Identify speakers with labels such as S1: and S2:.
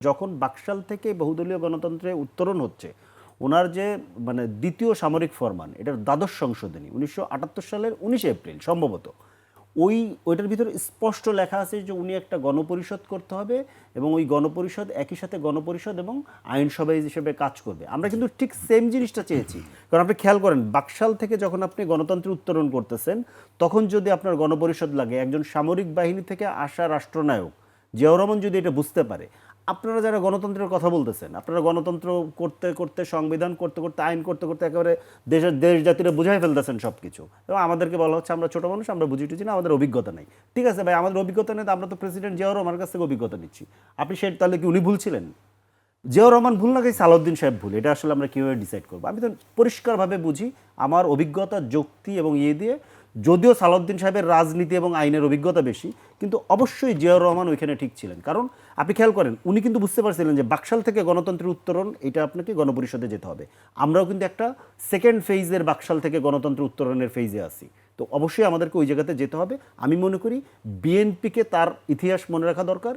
S1: যখন বাকশাল থেকে বহুদলীয় গণতন্ত্রে উত্তরণ হচ্ছে, ওনার যে মানে দ্বিতীয় সামরিক ফরমান, এটার দ্বাদশ সংশোধনী, উনিশশো আটাত্তর সালের উনিশে এপ্রিল সম্ভবত, ওই, ওইটার ভিতরে স্পষ্ট লেখা আছে যে উনি একটা গণপরিষদ করতে হবে এবং ওই গণপরিষদ একই সাথে গণপরিষদ এবং আইনসভা হিসেবে কাজ করবে। আমরা কিন্তু ঠিক সেম জিনিসটা চেয়েছি। কারণ আপনি খেয়াল করেন, বাকশাল থেকে যখন আপনি গণতন্ত্রে উত্তরণ করতেছেন, তখন যদি আপনার গণপরিষদ লাগে, একজন সামরিক বাহিনী থেকে আসা রাষ্ট্রনায়ক জিয়াউর রহমান যদি এটা বুঝতে পারে, আপনারা যারা গণতন্ত্রের কথা বলতেছেন, আপনারা গণতন্ত্র করতে করতে, সংবিধান করতে করতে, আইন করতে করতে একেবারে দেশের, দেশ জাতিরা বুঝাই ফেলতেছেন সব কিছু এবং আমাদেরকে বলা হচ্ছে, আমরা ছোট মানুষ, আমরা বুঝি টুঝি না, আমাদের অভিজ্ঞতা নেই। ঠিক আছে ভাই, আমাদের অভিজ্ঞতা নেই আমরা তো প্রেসিডেন্ট জিয়াউর রহমানের কাছ থেকে অভিজ্ঞতা নিচ্ছি। আপনি সে তাহলে কি উনি ভুলছিলেন জিয়াউর রহমান ভুল না কি সালাউদ্দিন সাহেব ভুল? এটা আসলে আমরা কীভাবে ডিসাইড করব? আমি তো পরিষ্কারভাবে বুঝি, আমার অভিজ্ঞতা, যুক্তি এবং ইয়ে দিয়ে যদিও সালাউদ্দিন সাহেবের রাজনীতি এবং আইনের অভিজ্ঞতা বেশি, কিন্তু অবশ্যই জিয়াউর রহমান ওইখানে ঠিক ছিলেন। কারণ আপনি খেয়াল করেন, উনি কিন্তু বুঝতে পারছিলেন যে বাকশাল থেকে গণতন্ত্রের উত্তরণ, এটা আপনাকে গণপরিষদে যেতে হবে। আমরাও কিন্তু একটা সেকেন্ড ফেজের বাকশাল থেকে গণতন্ত্র উত্তরণের ফেজে আছি। তো অবশ্যই আমাদেরকে ওই জায়গাতে যেতে হবে। আমি মনে করি বিএনপিকে তার ইতিহাস মনে রাখা দরকার।